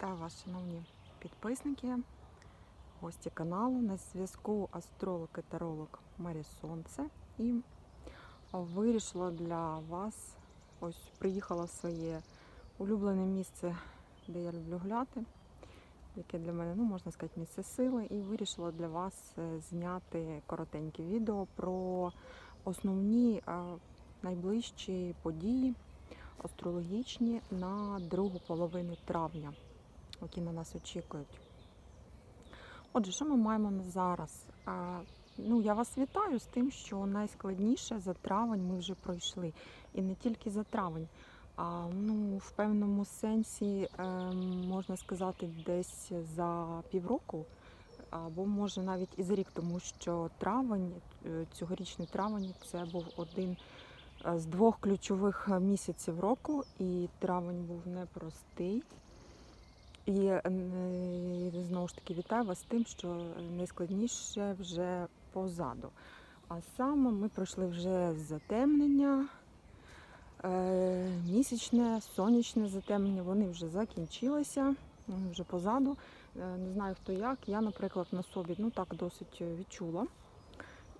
Вітаю вас, шановні підписники, гості каналу. На зв'язку астролог і таролог Марі Сонце. І вирішила для вас, ось приїхала в своє улюблене місце, де я люблю гуляти, яке для мене, ну, можна сказати, місце сили. І вирішила для вас е, зняти коротеньке відео про основні е, найближчі події астрологічні на другу половину травня, які на нас очікують. Отже, що ми маємо на зараз? Ну, я вас вітаю з тим, що найскладніше за травень ми вже пройшли. І не тільки за травень, а ну, в певному сенсі е, можна сказати, десь за півроку, або може навіть і за рік, тому що травень, е, цьогорічний травень, це був один е, з двох ключових місяців року, і травень був непростий. І е, знову ж таки вітаю вас з тим, що найскладніше вже позаду. А саме ми пройшли вже затемнення, е, місячне, сонячне затемнення, вони вже закінчилися, вже позаду. Е, Не знаю хто як. Я, наприклад, на собі ну так досить відчула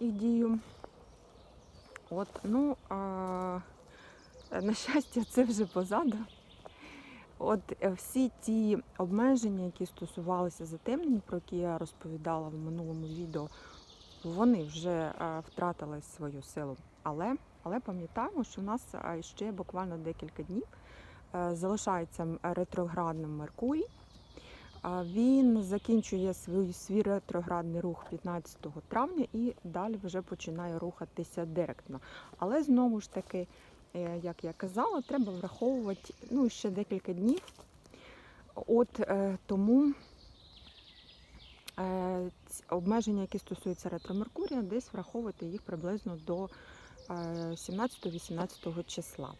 їх дію. От, ну, а, на щастя, це вже позаду. От е, всі ті обмеження, які стосувалися затемнень, про які я розповідала в минулому відео, вони вже е, втратили свою силу. Але, але пам'ятаємо, що у нас е, ще буквально декілька днів залишається ретроградним Меркурій. Він закінчує свій, свій ретроградний рух 15 травня і далі вже починає рухатися директно. Але знову ж таки, як я казала, треба враховувати ну, ще декілька днів. От е, тому е, обмеження, які стосуються ретро-Меркурія, десь враховувати їх приблизно до е, 17-18 числа.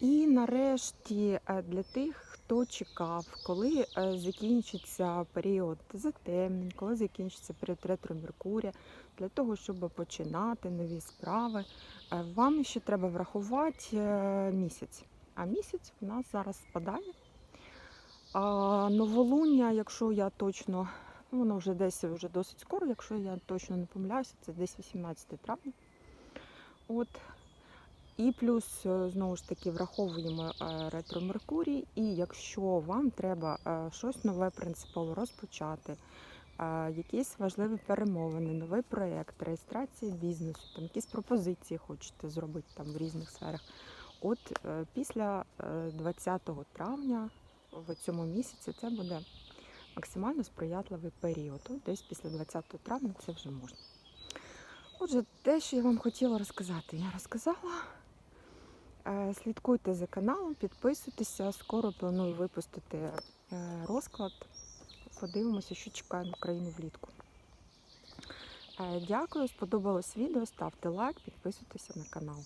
І нарешті е, для тих, хто чекав, коли е, закінчиться період затемнень, коли закінчиться період ретро Меркурія, для того, щоб починати нові справи, е, вам ще треба врахувати е, місяць. А місяць в нас зараз спадає. А новолуння, якщо я точно, воно вже десь вже досить скоро, якщо я точно не помиляюся, це десь 18 травня. От. І плюс, е, знову ж таки, враховуємо е, ретро Меркурій. І якщо вам треба е, щось нове принципово розпочати, якісь важливі перемовини, новий проєкт, реєстрація бізнесу, там якісь пропозиції хочете зробити там в різних сферах. От після е, 20 травня в цьому місяці це буде максимально сприятливий період. От десь після 20 травня це вже можна. Отже, те, що я вам хотіла розказати, я розказала. Е, Слідкуйте за каналом, підписуйтеся. Скоро планую випустити е, розклад. Подивимося, що чекає на Україну влітку. Е, Дякую, сподобалось відео. Ставте лайк, підписуйтеся на канал.